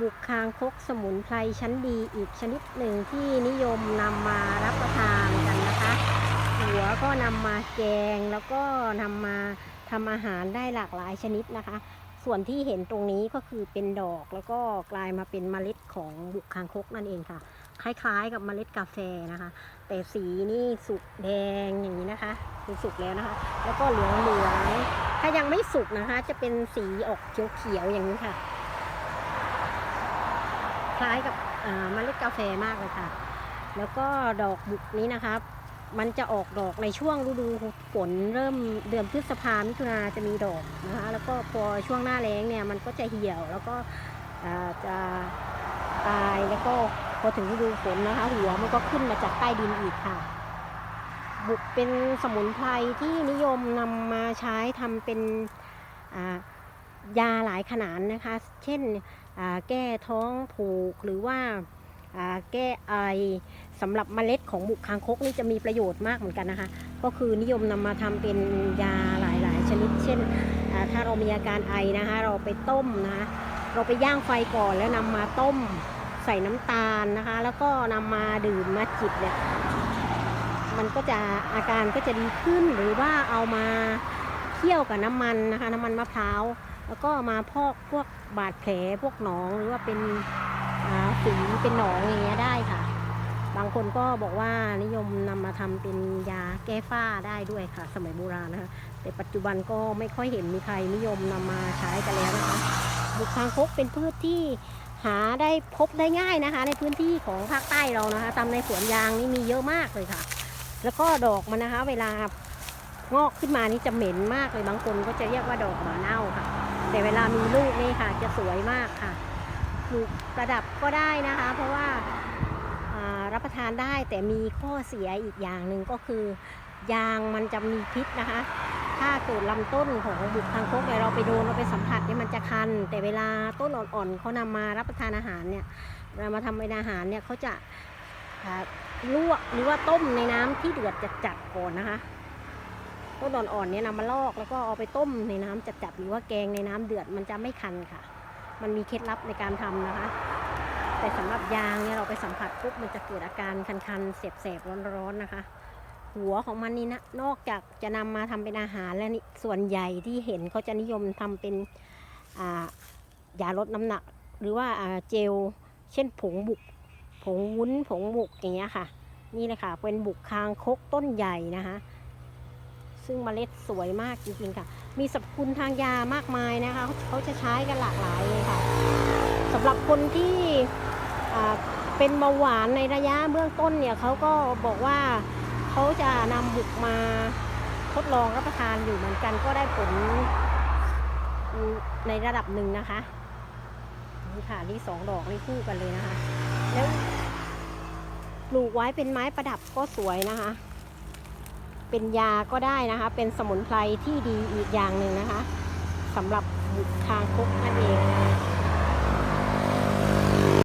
บุกคางคกสมุนไพรชั้นดีอีกชนิดหนึ่งที่นิยมนำมารับประทานกันนะคะ หัวก็นำมาแกงแล้วก็นำมาทำอาหารได้หลากหลายชนิดนะคะ ส่วนที่เห็นตรงนี้ก็คือเป็นดอกแล้วก็กลายมาเป็นเมล็ดของบุกคางคกนั่นเองค่ะ คล้ายๆกับเมล็ดกาแฟนะคะ แต่สีนี่สุกแดงอย่างนี้นะคะคือสุกแล้วนะคะ แล้วก็เหลืองเหลืองๆถ้ายังไม่สุกนะคะ จะเป็นสีออกเขียวๆอย่างนี้ค่ะ คล้ายกับอ่าเมล็ดกาแฟมากเลยค่ะ แล้วก็ดอกบุกนี้นะคะมันจะออกดอกในช่วงฤดูฝนเริ่มเดือนพฤษภามิถุนาจะมีดอกนะคะแล้วก็พอช่วงหน้าแล้งเนี่ยมันก็จะเหี่ยวแล้วก็จะตายแล้วก็พอถึงฤดูฝนนะคะ หัวมันก็ขึ้นมาจากใต้ดินอีกค่ะ บุกเป็นสมุนไพรที่นิยมนำมาใช้ทำเป็นอ่า ยาหลายขนาดนะคะ เช่นแก้ท้องผูกหรือว่าแก้ไอสำหรับเมล็ดของบุกคางคกนี่จะมีประโยชน์มากเหมือนกันนะคะ ก็คือนิยมนำมาทำเป็นยาหลายๆ ชนิด เช่น ถ้าเรามีอาการไอนะคะ เราไปต้มนะคะเราไปย่างไฟก่อนแล้วนำมาต้มใส่น้ำตาลนะคะ แล้วก็นำมาดื่มมาจิบเนี่ยมันก็จะอาการก็จะดีขึ้นหรือว่าเอามาเคี่ยวกับน้ำมันนะคะ น้ำมันมะพร้าว แล้วก็มาพอกพวกบาดแผลพวกหนองหรือว่าเป็นฝีเป็นหนองอย่างเงี้ยได้ค่ะ บางคนก็บอกว่านิยมนำมาทำเป็นยาแก้ฝ้าได้ด้วยค่ะ สมัยโบราณนะคะแต่ปัจจุบันก็ไม่ค่อยเห็นมีใครนิยมนำมาใช้กันแล้วนะคะบุกคางคกเป็นพืชที่หาได้พบได้ง่ายนะคะ ในพื้นที่ของภาคใต้เรานะคะตามในสวนยางนี่มีเยอะมากเลยค่ะ แล้วก็ดอกมันนะคะ เวลางอกขึ้นมานี่จะเหม็นมากเลยบางคนก็จะเรียกว่าดอกหมาเน่าค่ะ แต่เวลามีลูกนี่ค่ะจะสวยมากค่ะปลูกประดับก็ได้นะคะ เพราะว่ารับประทานได้แต่มีข้อเสียอีกอย่างหนึ่งก็คือ ยางมันจะมีพิษนะคะ ถ้าเกิดลำต้นของบุกคางโคกเนี่ยเราไปโดนเราไปสัมผัสเนี่ยมันจะคัน แต่เวลาต้นอ่อนๆเขานำมารับประทานอาหารเนี่ยเรามาทำเป็นอาหารเนี่ยเขาจะลวกหรือว่าต้มในน้ำที่เดือดจัดๆก่อนนะคะ ต้นอ่อนๆเนี่ยนำมาลอกแล้วก็เอาไปต้มในน้ำจัดๆหรือว่าแกงในน้ำเดือดมันจะไม่คันค่ะ มันมีเคล็ดลับในการทำนะคะ แต่สำหรับยางเนี่ยเราไปสัมผัสปุ๊บมันจะเกิดอาการคันๆเสบๆร้อนๆนะคะ หัวของมันนี่นะนอกจากจะนำมาทำเป็นอาหารแล้วนี่ส่วนใหญ่ที่เห็นเขาจะนิยมทำเป็นยาลดน้ำหนัก หรือว่าอ่าเจลเช่นผงบุก ผงวุ้นผงบุกอย่างเงี้ยค่ะ นี่เลยค่ะเป็นบุกคางคกต้นใหญ่นะคะ ซึ่งเมล็ดสวยมากจริงๆค่ะ มีสรรพคุณทางยามากมายนะคะเขาจะใช้กันหลากหลายเลยค่ะสำหรับคนที่เป็นเบาหวานในระยะเบื้องต้นเนี่ยเขาก็บอกว่าเขาจะนำบุกมาทดลองรับประทานอยู่เหมือนกันก็ได้ผลในระดับหนึ่งนะคะนี่ค่ะนี่สองดอกนี่คู่กันเลยนะคะ แล้วปลูกไว้เป็นไม้ประดับก็สวยนะคะ เป็นยาก็ได้นะคะ เป็นสมุนไพรที่ดีอีกอย่างหนึ่งนะคะสำหรับบุกคางคกนั่นเอง